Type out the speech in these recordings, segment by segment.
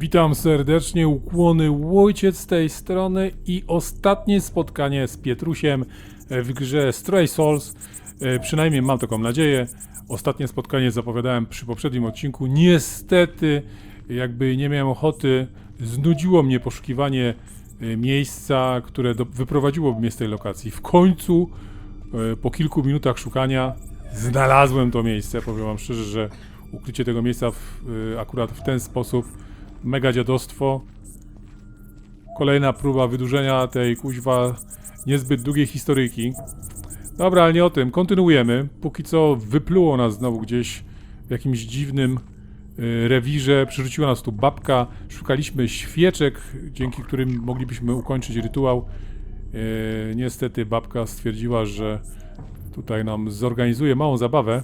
Witam serdecznie, ukłony Łojciec z tej strony i ostatnie spotkanie z Pietrusiem w grze Stray Souls. E, Przynajmniej mam taką nadzieję. Ostatnie spotkanie zapowiadałem przy poprzednim odcinku. Niestety, jakby nie miałem ochoty, znudziło mnie poszukiwanie e, miejsca, które do, wyprowadziłoby mnie z tej lokacji. W końcu, e, po kilku minutach szukania, znalazłem to miejsce. Powiem wam szczerze, że ukrycie tego miejsca w, akurat w ten sposób mega dziadostwo. Kolejna próba wydłużenia tej kuźwa niezbyt długiej historyjki. Dobra, ale nie o tym. Kontynuujemy. Póki co wypluło nas znowu gdzieś w jakimś dziwnym y, rewirze. Przyrzuciła nas tu babka. Szukaliśmy świeczek, dzięki którym moglibyśmy ukończyć rytuał. Y, niestety babka stwierdziła, że tutaj nam zorganizuje małą zabawę.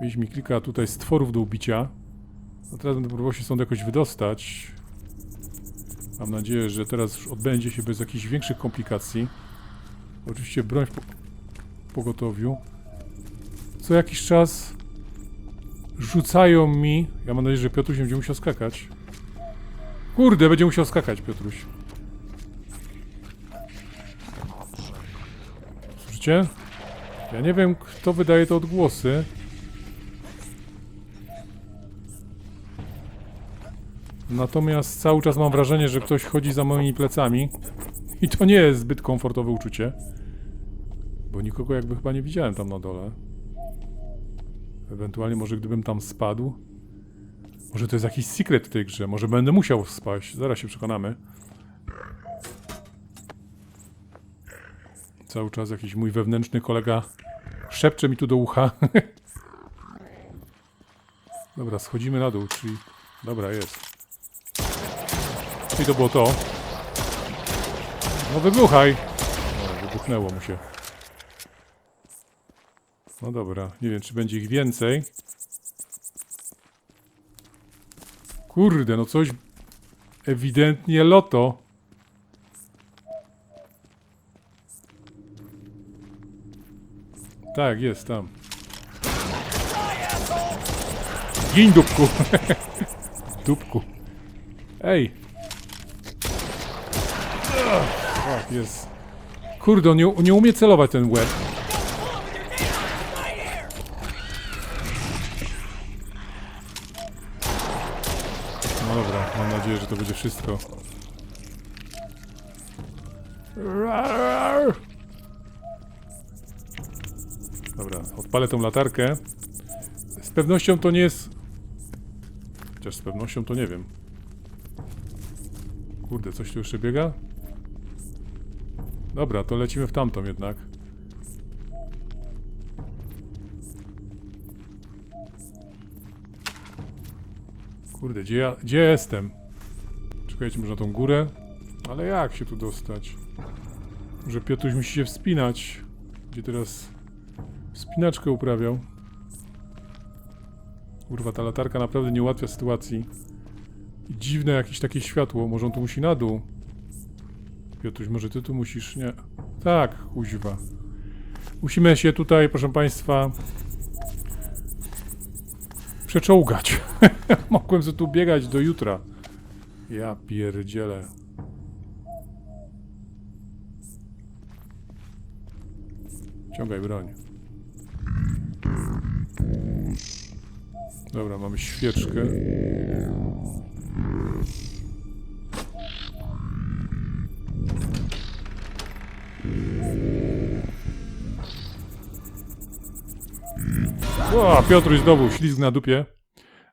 Mieliśmy kilka tutaj stworów do ubicia. Teraz będę próbował się stąd jakoś wydostać. Mam nadzieję, że teraz już odbędzie się bez jakichś większych komplikacji. Oczywiście broń w po pogotowiu. Co jakiś czas rzucają mi... Ja mam nadzieję, że Piotruś będzie musiał skakać. Kurde, będzie musiał skakać Piotruś. Słyszycie? Ja nie wiem, kto wydaje te odgłosy. Natomiast cały czas mam wrażenie, że ktoś chodzi za moimi plecami. I to nie jest zbyt komfortowe uczucie. Bo nikogo jakby chyba nie widziałem tam na dole. Ewentualnie może gdybym tam spadł. Może to jest jakiś secret w tej grze. Może będę musiał spaść. Zaraz się przekonamy. Cały czas jakiś mój wewnętrzny kolega szepcze mi tu do ucha. Dobra, schodzimy na dół, czyli... Dobra, jest. I to było to. No wybuchaj! No, wybuchnęło mu się. No dobra, nie wiem czy będzie ich więcej. Kurde, no coś ewidentnie loto. Tak, jest tam. Gin dupku! dupku. Ej! Tak, jest. Kurde, on nie, nie umie celować ten łeb. No dobra, mam nadzieję, że to będzie wszystko. Dobra, odpalę tą latarkę. Z pewnością to nie jest... Chociaż z pewnością to nie wiem. Kurde, coś tu jeszcze biega? Dobra, to lecimy w tamtą jednak. Kurde, gdzie ja, gdzie jestem? Czekajcie, może na tą górę? Ale jak się tu dostać? Może Piotruś musi się wspinać. Gdzie teraz wspinaczkę uprawiał. Kurwa, ta latarka naprawdę nie ułatwia sytuacji. Dziwne jakieś takie światło. Może on tu musi na dół. Piotruś, może ty tu musisz, nie? Tak, kuźwa. Musimy się tutaj, proszę państwa, przeczołgać. Mogłem sobie tu biegać do jutra. Ja pierdzielę. Ciągaj broń. Dobra, mamy świeczkę. O, Piotruś znowu ślizg na dupie.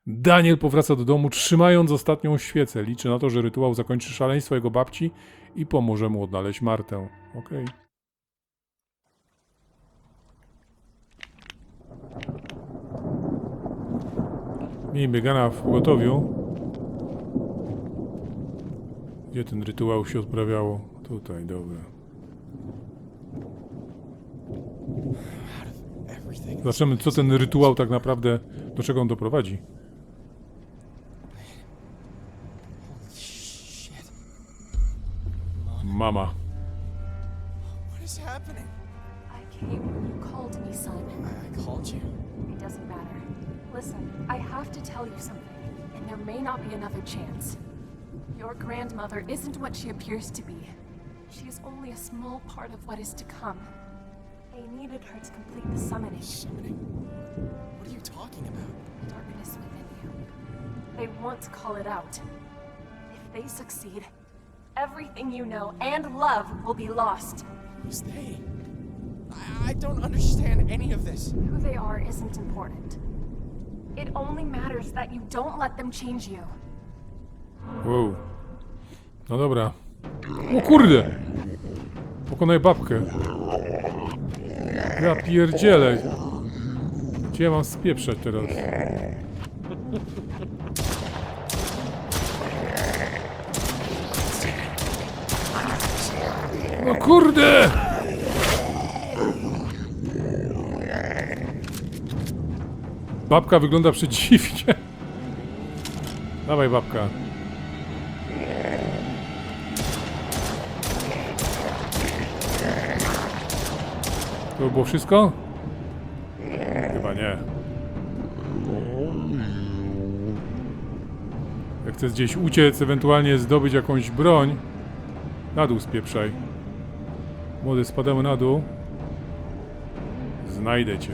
Daniel powraca do domu, trzymając ostatnią świecę. Liczy na to, że rytuał zakończy szaleństwo jego babci i pomoże mu odnaleźć Martę. Okej. Miej biegana w pogotowiu. Gdzie ten rytuał się odprawiało? Tutaj, dobra. Everything. Zobaczymy, co ten rytuał tak naprawdę, do czego on doprowadzi. Mama. What is happening? I came when you called me, Simon. I, I called you. It doesn't matter. Listen, I have to tell you something. And there may not be another chance. Your grandmother isn't what she appears to be. She is only a small part of what is to come. They needed her to complete the summoning. Summoning? What are you talking about? Darkness within you. They want to call it out. If they succeed, everything you know and love will be lost. Who's they? I, I don't understand any of this. Who they are isn't important. It only matters that you don't let them change you. Wow. No dobra. O kurde! Pokonaj babkę. Ja pierdzielę. Gdzie ja mam spieprzać teraz? No kurde! Babka wygląda przedziwnie. Dawaj babka. To było wszystko? Chyba nie. Jak chcesz gdzieś uciec, ewentualnie zdobyć jakąś broń, na dół spieprzaj. Młody, spadamy na dół. Znajdę cię.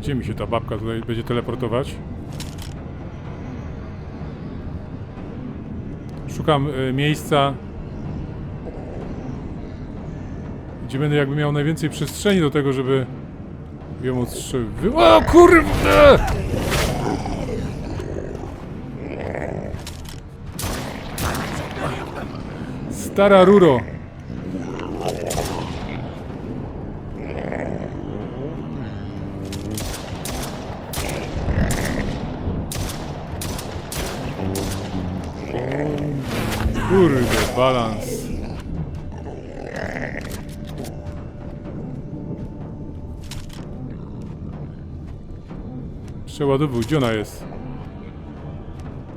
Gdzie mi się ta babka tutaj będzie teleportować? Szukam e, miejsca, gdzie będę jakby miał najwięcej przestrzeni do tego, żeby ją odstrzelić. O kurde! Stara ruro. Przeładowuj, gdzie ona jest?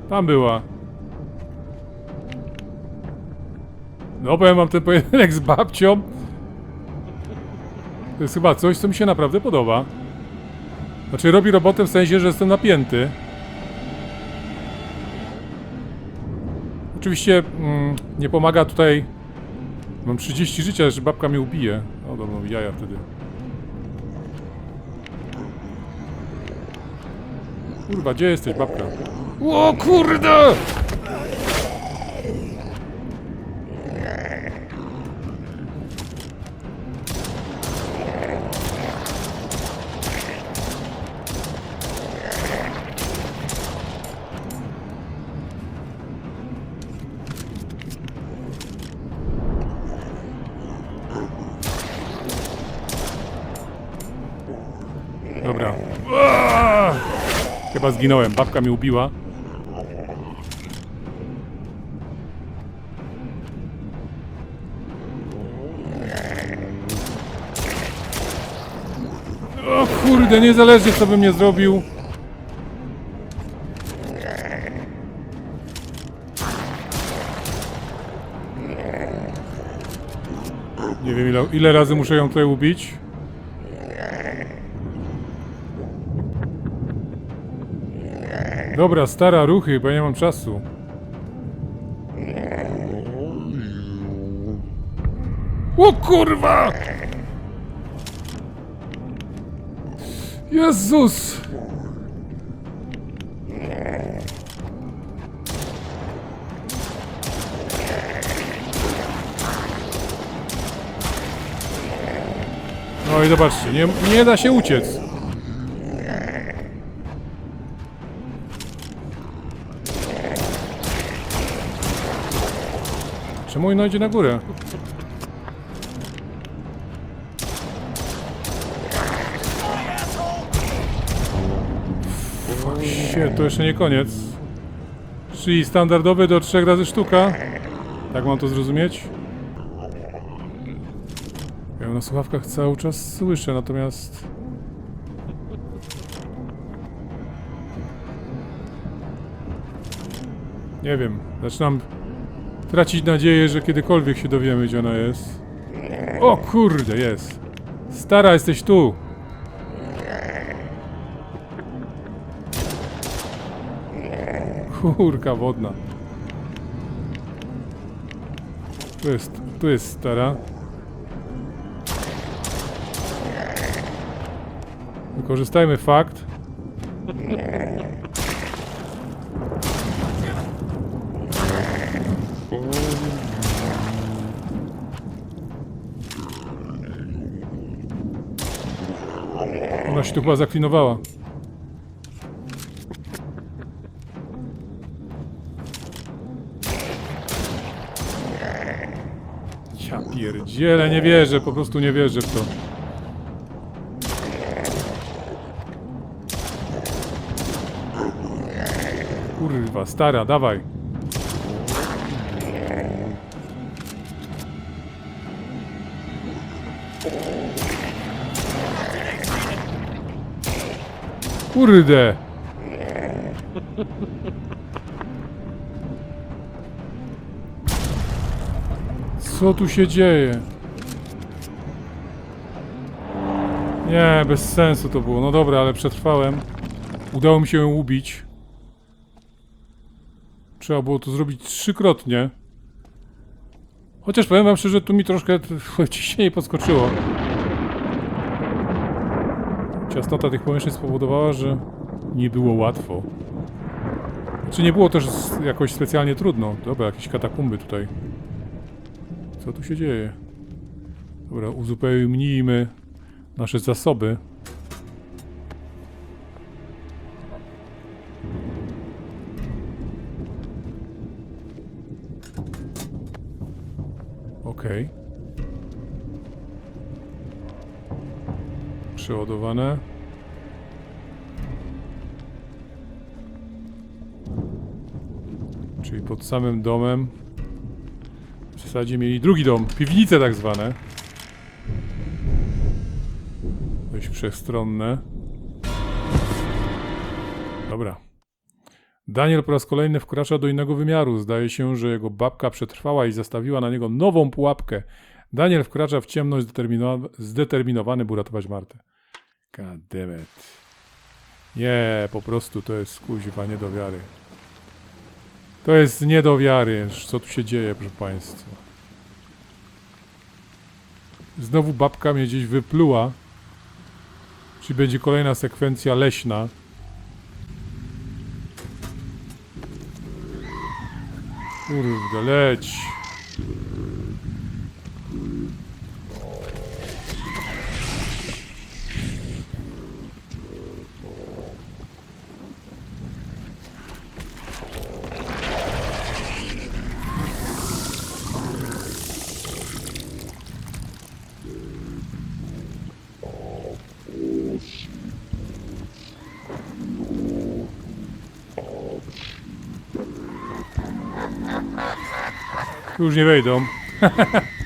Tam była. No, powiem wam ten pojedynek z babcią. To jest chyba coś, co mi się naprawdę podoba. Znaczy, robi robotę w sensie, że jestem napięty. Oczywiście mm, nie pomaga tutaj. Mam 30 życia, że babka mnie ubije. O, dobra, jaja wtedy. Kurwa, gdzie jesteś, babka? O kurde! Dobra. Aaaa! Chyba zginąłem. Babka mnie ubiła. O kurde, niezależnie co bym nie zrobił. Nie wiem ile, ile razy muszę ją tutaj ubić. Dobra, stara, ruchy, bo nie mam czasu. O kurwa! Jezus! No i zobaczcie, nie, nie da się uciec. Czemu ona idzie na górę? Fuck to jeszcze nie koniec. Czyli standardowy do 3 razy sztuka. Tak mam to zrozumieć? Ja na słuchawkach cały czas słyszę, natomiast... Nie wiem, zaczynam tracić nadzieję, że kiedykolwiek się dowiemy, gdzie ona jest. O kurde, jest. Stara, jesteś tu! Kurka wodna. Tu jest, tu jest stara. Wykorzystajmy fakt. Ona się tu chyba zaklinowała. Ja pierdzielę, nie wierzę, po prostu nie wierzę w to. Kurwa, stara, dawaj. Kurde. Co tu się dzieje? Nie, bez sensu to było. No dobra, ale przetrwałem. Udało mi się ją ubić. Trzeba było to zrobić trzykrotnie. Chociaż powiem wam szczerze, tu mi troszkę ciśnienie podskoczyło. Ciasnota tych pomieszczeń spowodowała, że nie było łatwo. Czy nie było też jakoś specjalnie trudno? Dobra, jakieś katakumby tutaj. Co tu się dzieje? Dobra, uzupełnijmy nasze zasoby. Przeładowane. Czyli pod samym domem w zasadzie mieli drugi dom, piwnice tak zwane. Dość wszechstronne. Dobra. Daniel po raz kolejny wkracza do innego wymiaru. Zdaje się, że jego babka przetrwała i zastawiła na niego nową pułapkę. Daniel wkracza w ciemność zdetermino- zdeterminowany, by uratować Martę. God. Nie, po prostu to jest kuźwa nie do wiary. To jest nie do wiary, co tu się dzieje, proszę Państwa. Znowu babka mnie gdzieś wypluła. Czy będzie kolejna sekwencja leśna? Kurde, leć. Już nie wejdą.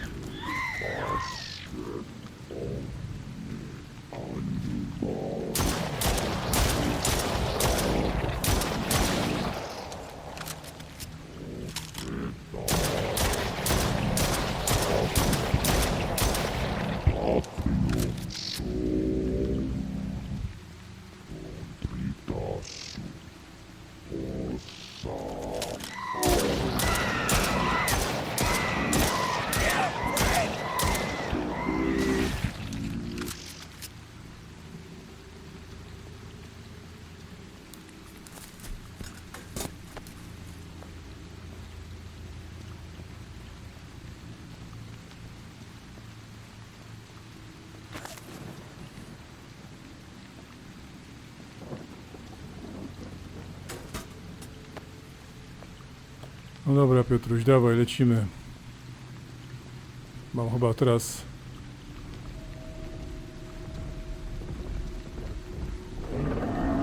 No dobra, Piotruś, dawaj, lecimy. Mam chyba teraz...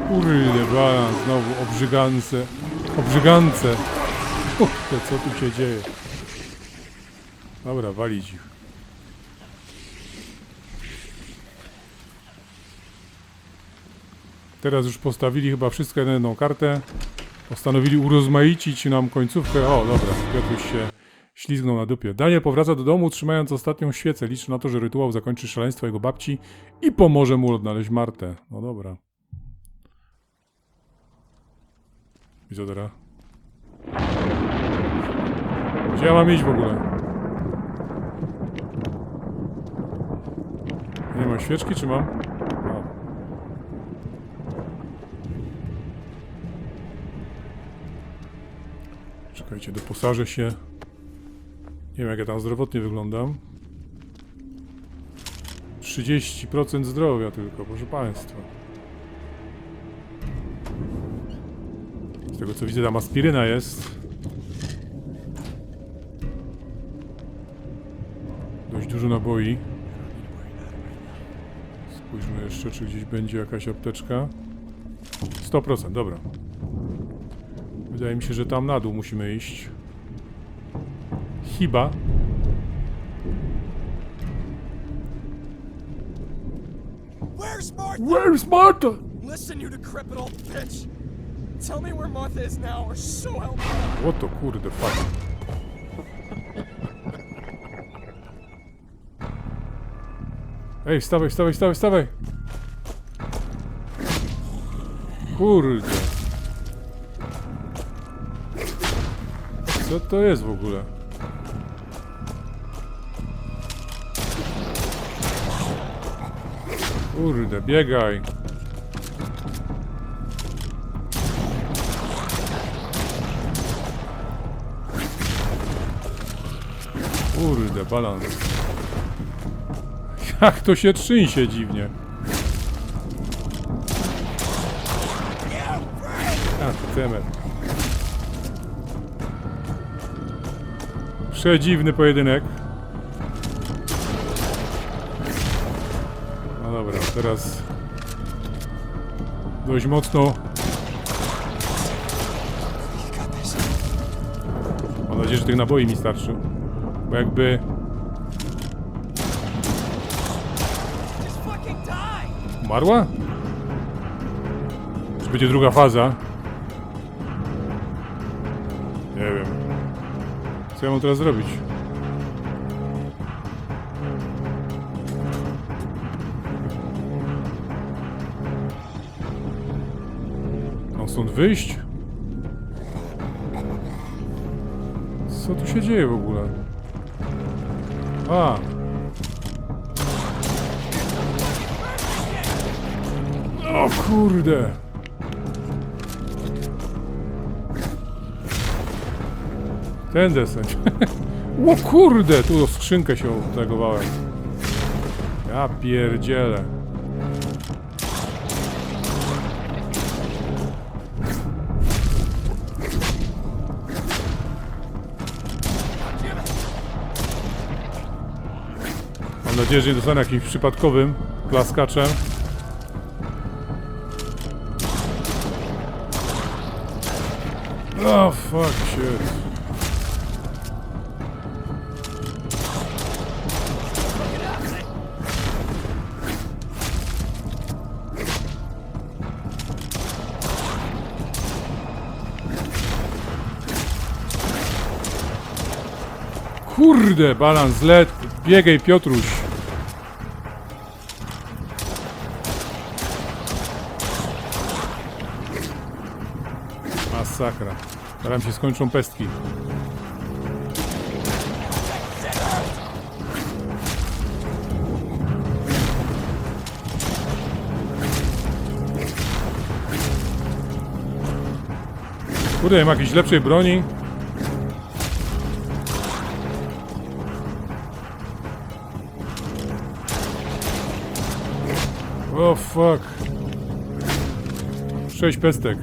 Kurde, balan, znowu obrzygance. Obrzygance. Kurde, co tu się dzieje? Dobra, walić ich. Teraz już postawili chyba wszystko na jedną kartę. Postanowili urozmaicić nam końcówkę. O, dobra, Piotruś się, Ślizgnął na dupie. Daniel powraca do domu, trzymając ostatnią świecę. Liczy na to, że rytuał zakończy szaleństwo jego babci i pomoże mu odnaleźć Martę. No dobra. I co teraz? Gdzie ja mam iść w ogóle? Nie mam świeczki, czy? Mam. Czekajcie, doposażę się. Nie wiem, jak ja tam zdrowotnie wyglądam. 30% zdrowia tylko, proszę Państwa. Z tego co widzę, tam aspiryna jest. Dość dużo naboi. Spójrzmy jeszcze, czy gdzieś będzie jakaś apteczka. 100%, dobra. Wydaje mi się, że tam na dół musimy iść. Chyba. Where's Martha? Where's Martha? Listen, you decrepit old bitch. Tell me where Martha is now, or so help me. What to kurde fuck. Ej, wstawaj, wstawaj, wstawaj, wstawaj! Kurde. Co to jest w ogóle? Kurde, biegaj. Kurde, balans. Jak to się trzęsie dziwnie. A, to temat. Przedziwny pojedynek. No dobra, teraz dość mocno. Mam nadzieję, że tych naboi mi starczy. Bo jakby umarła? Czy będzie druga faza? Co ja mam teraz zrobić? Mam stąd wyjść? Co tu się dzieje w ogóle? A! O kurde! Ten deseń. O kurde! Tu o skrzynkę się utagowałem. Ja pierdzielę. Mam nadzieję, że nie dostanę jakimś przypadkowym klaskaczem. Oh, fuck shit. Kurde, balans, let, biegaj Piotruś. Masakra. Zaraz się skończą pestki. Kurde, nie ma jakiejś lepszej broni. O oh, fuck. Sześć pestek.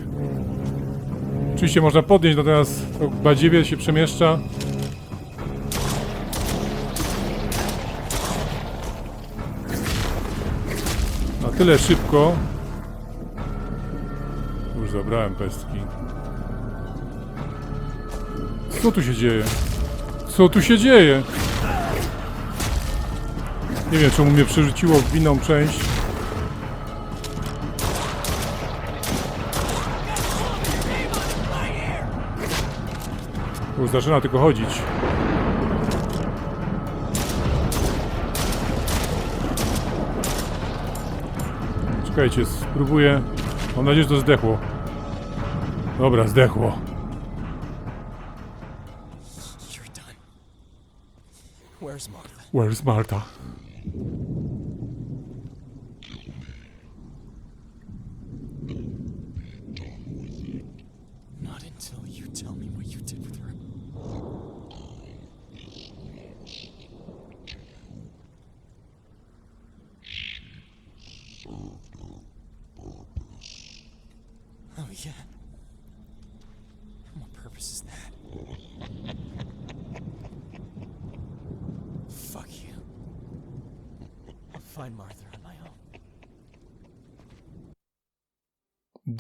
Oczywiście można podnieść, natomiast to badziewie się przemieszcza. Na tyle szybko. Już zabrałem pestki. Co tu się dzieje? Co tu się dzieje? Nie wiem, czemu mnie przerzuciło w inną część. Już zaczyna tylko chodzić. Czekajcie, spróbuję. Mam nadzieję, że to zdechło. Dobra, zdechło. Where's Martha? Where's Martha?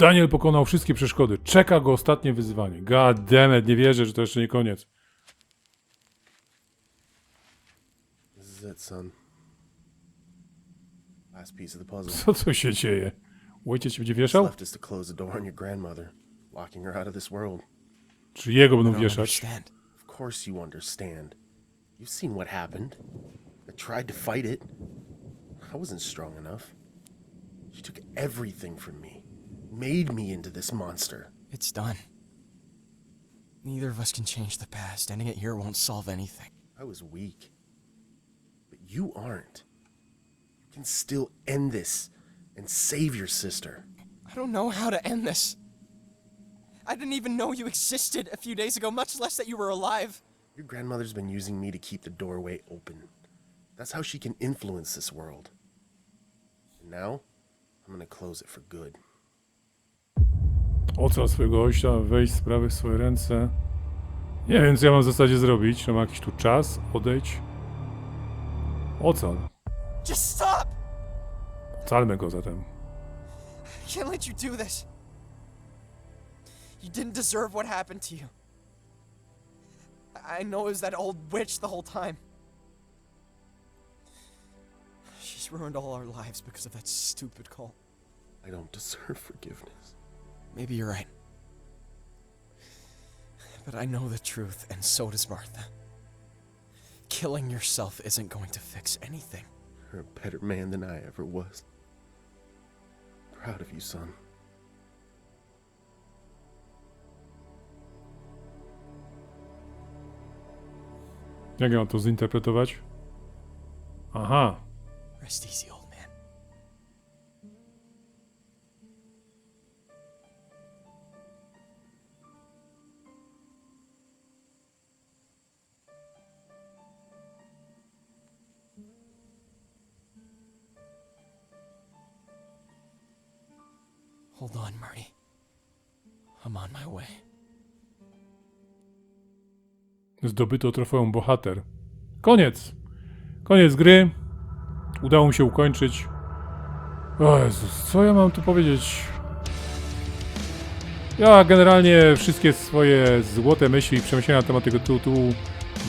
Daniel pokonał wszystkie przeszkody. Czeka go ostatnie wyzwanie. God damn it, nie wierzę, że to jeszcze nie koniec. This is it, son. Last piece of the puzzle. Co co się dzieje? Ojciec się będzie wieszał? left is to close the door on your grandmother, locking her out of this world. Czy jego będą wieszać? Of course you understand. You've seen what happened. I tried to fight it. I wasn't strong enough. She took everything from me, made me into this monster. It's done. Neither of us can change the past. Ending it here won't solve anything. I was weak. But you aren't. You can still end this and save your sister. I don't know how to end this. I didn't even know you existed a few days ago, much less that you were alive. Your grandmother's been using me to keep the doorway open. That's how she can influence this world. And now, I'm gonna close it for good. Ocal swojego ojca, wejść sprawy w swoje ręce. Nie wiem, co ja mam w zasadzie zrobić. Czy mam jakiś tu czas? Odejdź. Ocal. Just stop! Ocalmy go zatem. I can't let you do this. You didn't deserve what happened to you. I I know it was that old witch the whole time. She's ruined all our lives because of that stupid call. I don't deserve forgiveness. Maybe you're right. But I know the truth, and so does Martha. Killing yourself isn't going to fix anything. You're a better man than I ever was. Proud of you, son. Jak ja mam to zinterpretować? Aha. Rest easy, old Zdobyto trofeum bohater. Koniec. Koniec gry. Udało mi się ukończyć. O Jezus, co ja mam tu powiedzieć? Ja generalnie wszystkie swoje złote myśli i przemyślenia na temat tego tytułu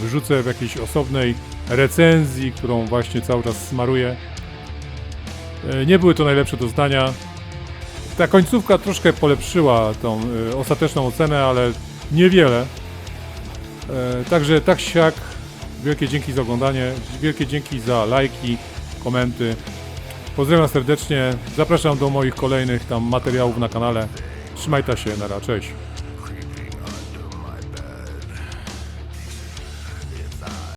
wrzucę w jakiejś osobnej recenzji, którą właśnie cały czas smaruję. E, Nie były to najlepsze doznania. Ta końcówka troszkę polepszyła tą e, ostateczną ocenę, ale niewiele. E, Także tak siak, wielkie dzięki za oglądanie, wielkie dzięki za lajki, komenty. Pozdrawiam serdecznie, zapraszam do moich kolejnych tam materiałów na kanale. Trzymajcie się, na cześć.